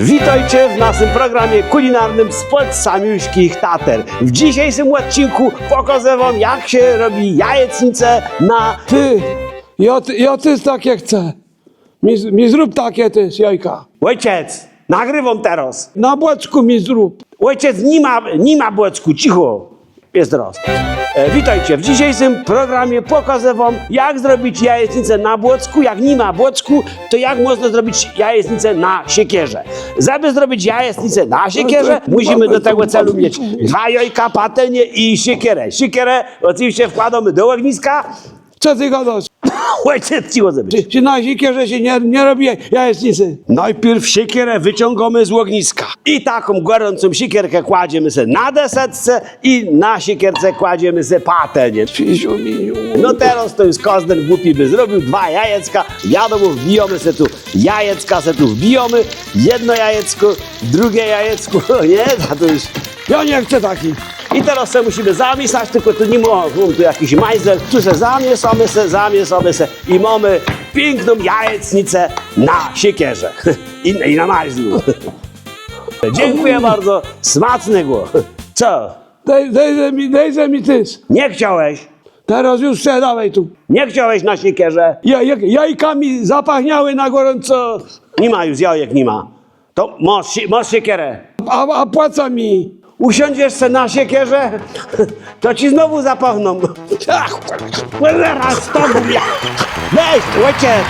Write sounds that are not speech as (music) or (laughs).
Witajcie w naszym programie kulinarnym spod samiuśkich tater. W dzisiejszym odcinku pokażę wam jak się robi jajecznicę na... Ty, ja, ty- ja też takie chcę. Mi, z- mi zrób takie też jajka. Ojciec, nagrywam teraz. Na błeczku mi zrób. Ojciec nie ma, nie ma błeczku, cicho. Jest teraz. E, witajcie, w dzisiejszym programie pokażę wam jak zrobić jajecznicę na błocku. Jak nie ma błocku, to jak można zrobić jajecznicę na siekierze. Żeby zrobić jajecznicę na siekierze, musimy do tego celu mieć dwa jajka, patelnię i siekierę. Siekierę oczywiście wkładamy do ogniska. Co ty gadasz? Ojciec, cicho zrobić. Czy, na sikierze się nie, nie robi jajecznicy? Najpierw siekierę wyciągamy z ogniska i taką gorącą siekierkę kładziemy sobie na desetce i na siekierce kładziemy sobie patelnię. Krzysiu, miniu. No teraz to już każdy głupi by zrobił dwa jajecka, wiadomo, wbijamy se tu jajecka, se tu wbijamy, jedno jajecko, drugie jajecko, (laughs) nie, to już... Ja nie chcę taki. I teraz se musimy zamieszać, tylko tu nie ma, tu jakiś majzel, tu se zamieszamy se, zamieszamy se i mamy piękną jajecznicę na siekierze (laughs) i, i na majzlu. (laughs) Dziękuję bardzo, smacznego. (laughs) Co, Daj, dajże mi, dajże mi też. nie chciałeś? Teraz już se dawaj tu. Nie chciałeś na siekierze? Ja, jak, jajkami zapachniały na gorąco, Nie ma już jajek, nie ma. To masz, masz siekierę. a, a płaca mi. Usiądziesz se na siekierze, to ci znowu zapachną. Ach, cholera tobą, ja. Weź, ojciec,